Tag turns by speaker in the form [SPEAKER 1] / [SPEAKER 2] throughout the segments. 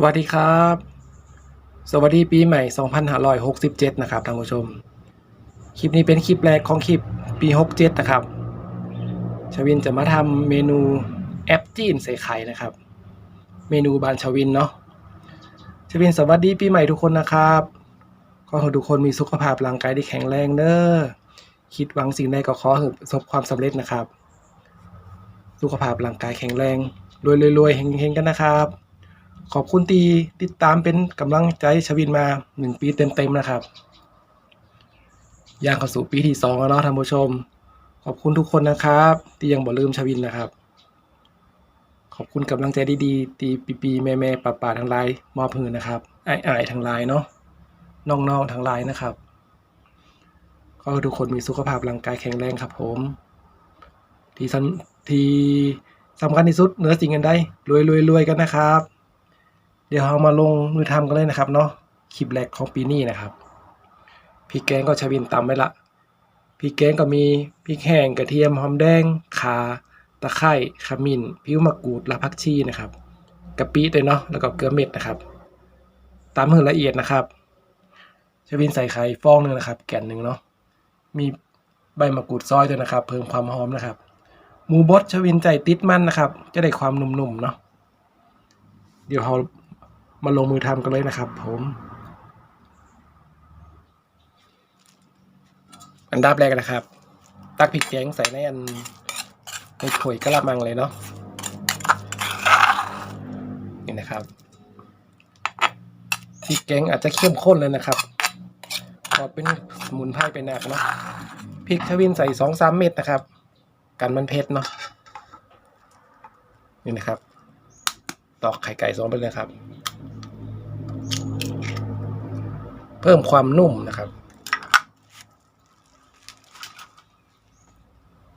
[SPEAKER 1] สวัสดีครับ สวัสดีปีใหม่ 2567 นะครับท่านผู้ชม คลิปนี้เป็นคลิปแรกของคลิปปี 67 นะครับ ชวินจะมาทำเมนูแอปจีนใส่ไข่นะครับ เมนูบานชวินเนาะ ชวินสวัสดีปีใหม่ทุกคนนะครับ ขอให้ทุกคนมีสุขภาพร่างกายที่แข็งแรงเด้อ คิดหวังสิ่งใดก็ขอให้ประสบความสำเร็จนะครับ สุขภาพร่างกายแข็งแรง รวยๆๆเฮงๆกันนะครับ ขอบคุณที่ติดตามเป็นกำลังใจชวินมาหนึ่งปีเต็มๆนะครับย่างเข้าสู่ปีที่สองแล้วเนาะท่านผู้ชม ขอบคุณทุกคนนะครับที่ยังบ่ลืมชวินนะครับ ขอบคุณกำลังใจดีๆ ตีปีๆแม่แม่ป่าป่าๆทั้งหลายมอบเพื่นนะครับไอ้ไอ้ายๆทั้งหลายเนาะน้องๆทั้งหลายนะครับขอให้ทุกคนมีสุขภาพร่างกายแข็งแรงครับผม ที่สำที่สำคัญที่สุดเหนือสิ่งอื่นใดรวยรวยรวยกันนะครับ เดี๋ยวเรามาลงมือทำกันเลยนะครับเนาะคลิปแรกของปีนี้นะครับพริกแกงก็ชวินตำไว้ละพริกแกงก็มีพริกแห้งกระเทียมหอมแดงข่าตะไคร้ขมิ้นผิวมะกรูดและผักชีนะครับกะปิด้วยเนาะแล้วก็เกลือเม็ดนะครับตามให้ละเอียดนะครับชวินใส่ไข่ฟองหนึ่งนะครับ แก่นหนึ่งเนาะมีใบมะกรูดซอยด้วยนะครับ เพิ่มความหอมนะครับหมูบดชวินใจติดมันนะครับ จะได้ความนุ่มๆเนาะเดี๋ยวเรา มาลงมือทำกันเลยนะครับผมอันดับแรกนะครับ ตักพริกแกงใส่ในอันในถ้วยกระมังเลยเนาะนี่นะครับพริกแกงอาจจะเข้มข้นเลยนะครับพอเป็นสมุนไพรเป็นหนักเนาะพริกทวินใส่สองสามเม็ดนะครับ กันมันเผ็ดเนาะนี่นะครับ ตอกไข่ไก่สองไปเลยครับ เพิ่มความนุ่มนะครับ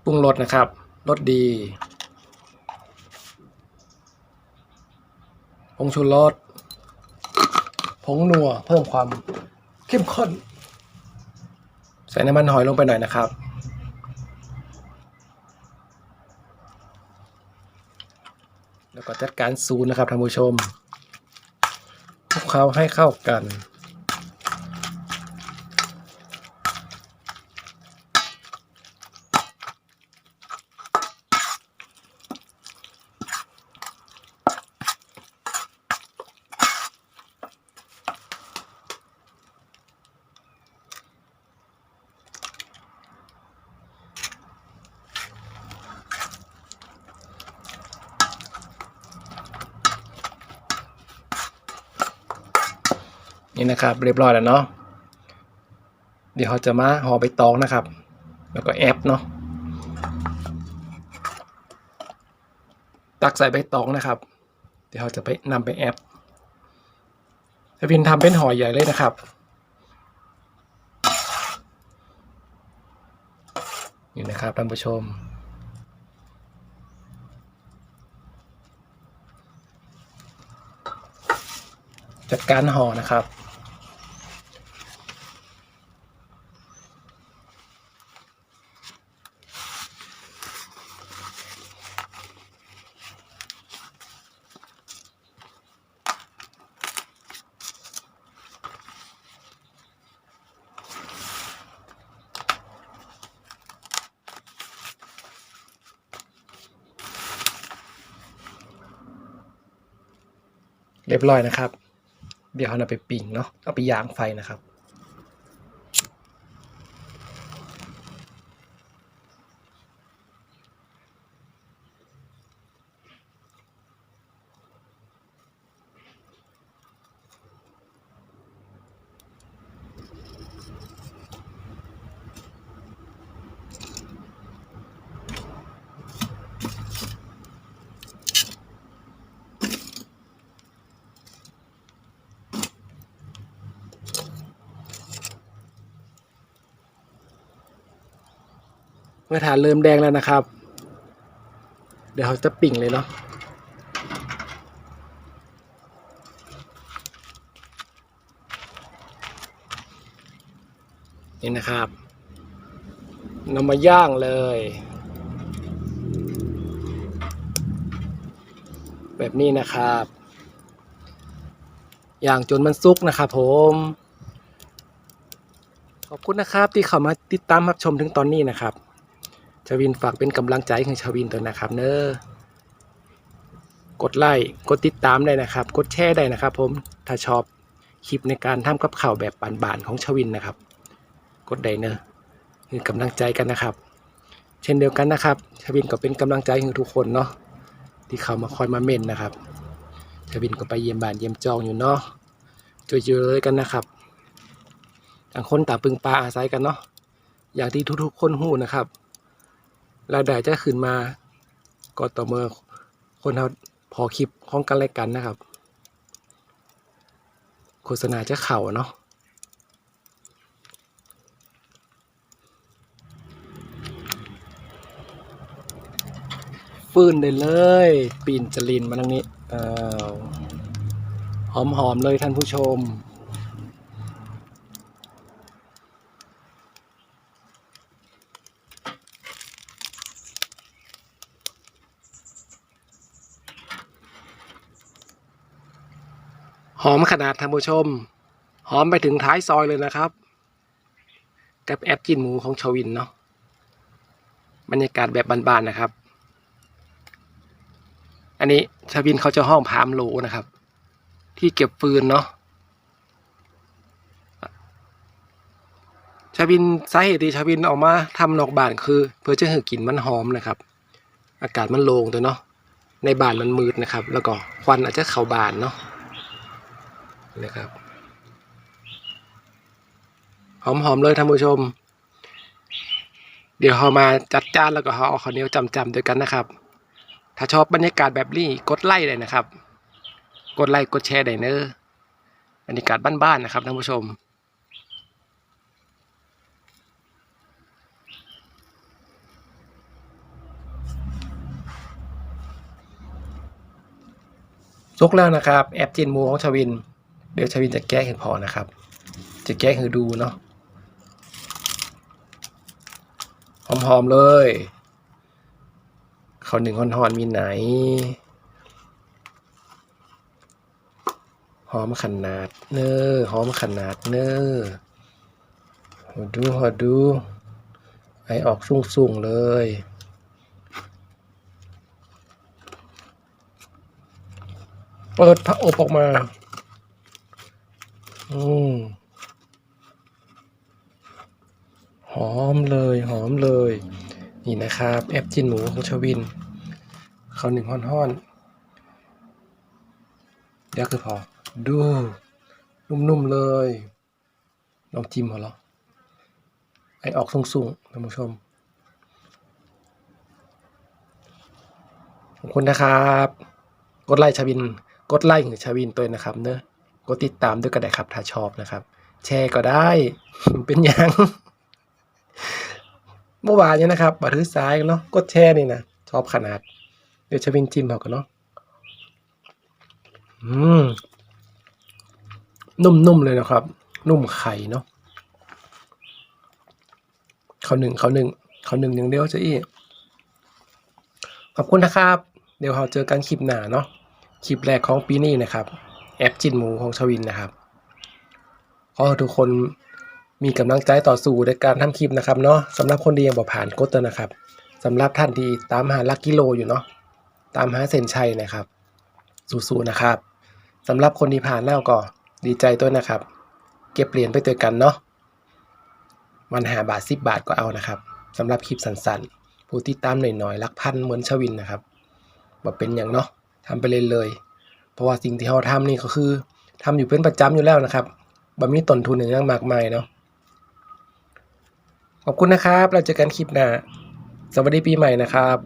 [SPEAKER 1] ปรุงรสนะครับรสดีผงชูรสผงนัวเพิ่มความเข้มข้น ใส่น้ำมันหอยลงไปหน่อยนะครับ แล้วก็จัดการซูนนะครับท่านผู้ชมคลุกเคล้าให้เข้ากัน นี่นะครับ เรียบร้อยแล้วเนาะเดี๋ยวเขาจะมาห่อใบตองนะครับ แล้วก็แอปเนาะตักใส่ใบตองนะครับ เดี๋ยวเราจะไปนำไปแอปจะพินทำเป็นห่อใหญ่เลยนะครับนี่นะครับท่านผู้ชม จัดการห่อนะครับ เรียบร้อยนะครับ เดี๋ยวเรานำไปปิ้งเนาะเอาไปย่างไฟนะครับ เมื่อฐานเริ่มแดงแล้วนะครับ เดี๋ยวเราจะปิ่งเลยเนาะนี่นะครับนำมาย่างเลย แบบนี้นะครับอย่างจนมันสุกนะครับผม ขอบคุณนะครับที่เข้ามาติดตามรับชมถึงตอนนี้นะครับ ชาวินฝากเป็นกำลังใจให้ชาวินตัวนะครับเนอะกดไลค์กดติดตามได้นะครับ กดแชร์ได้นะครับผมถ้าชอบคลิปในการทำกับข่าวแบบบานๆของชาวินนะครับ กดได้เนอะคือกำลังใจกันนะครับ เช่นเดียวกันนะครับชาวินก็เป็นกำลังใจให้ทุกคนเนาะที่เขามาคอยมาเม่นนะครับชาวินก็ไปเยี่ยมบ้านเยี่ยมจองอยู่เนาะช่วยๆเลยกันนะครับต่างคนต่างปึงปลาอาศัยกันเนาะอย่างที่ทุกๆคนหู้นะครับ รายได้จะขึ้นมาก็ต่อเมื่อคนเขาพอคลิปของกันและกันนะครับ โฆษณาจะเข่าเนาะฟื้นได้เลย ปีนจลินมาทางนี้ออหอมๆเลยท่านผู้ชม หอมขนาดท่านผู้ชม หอมไปถึงท้ายซอยเลยนะครับ กับแอปกินหมูของชวินเนาะบรรยากาศแบบบานๆนะครับ อันนี้ชาวินเขาจะห้องพามโลนะครับ ที่เก็บฟืนเนาะชาวินสาเหตุที่ชาวินออกมาทำนอกบ้านคือ เพื่อจะให้กลิ่นมันหอมนะครับ อากาศมันโล่งตัวเนาะในบ้านมันมืดนะครับ แล้วก็ควันอาจจะเข้าบ้านเนาะ นะครับหอมๆเลยท่านผู้ชม เดี๋ยวเรามาจัดจานแล้วก็เราเอาข้าวเหนียวจำๆด้วยกันนะครับ ถ้าชอบบรรยากาศแบบนี้กดไลค์เลยนะครับ กดไลค์กดแชร์ได้เนอะบรรยากาศบ้านๆนะครับท่านผู้ชมซุกแล้วนะครับ แอปจินมูของชวิน เดี๋ยวชวินจะแก้ให้พอนะครับ จะแก้ให้ดูเนาะหอมๆเลยเขาหนึ่งหอนๆมีไหน หอมขนาดเนอหอมขนาดเนอหอดูหอดู ไอออกสูงๆเลยเปิดพระอบออกมา อืมหอมเลยหอมเลย นี่นะครับ แอปจินหมูของชวิน เขาหนึ่งห้อนห้อนเดี๋ยวคือพอ ดู นุ่มๆเลย ลองจิ้มเหรอไอออกสูงๆท่านผู้ชม ขอบคุณนะครับ กดไลค์ชาวิน กดไลค์ของชาวินตัวนะครับเนอะ กดติดตามด้วยก็ได้ครับ ถ้าชอบนะครับ แชร์ก็ได้ เป็นหยังเมื่อวานเนี่ยนะครับบัตรซ้ายเนาะกดแชร์นี่นะชอบขนาด เดี๋ยวชวินจิมเอากันเนาะอืมนุ่มๆเลยนะครับ นุ่มไข่เนาะเขาหนึ่งเขาหนึ่งเขาหนึ่งอย่างเดียวจะอีกขอบคุณนะครับ เดี๋ยวเราเจอกันคลิปหน้าเนาะคลิปแรกของปีนี้นะครับ แอปจินหมูของชวินนะครับขอให้ทุกคนมีกำลังใจต่อสู้ในการทำคลิปนะครับเนาะสำหรับคนที่ยังบ่ผ่านกดเตอร์นะครับสำหรับท่านที่ตามหาลักกิโลอยู่เนาะตามหาเส้นชัยนะครับ สู้ๆนะครับสำหรับคนที่ผ่านแล้วก็ดีใจด้วยนะครับ เก็บเหรียญไปตัวกันเนาะวันหาบาทสิบบาทก็เอานะครับสำหรับคลิปสั้นๆผู้ติดตามหน่อยๆรักพันเหมือนชวินนะครับบ่เป็นอย่างเนาะทำไปเลยเลย ราะว่าสิ่งที่เขาทำนี่ก็คือทำอยู่เป็นประจำอยู่แล้วนะครับบ่มีต้นทุนอย่างมากมายเนาะขอบคุณนะครับ เราเจอกันคลิปหน้าสวัสดีปีใหม่นะครับ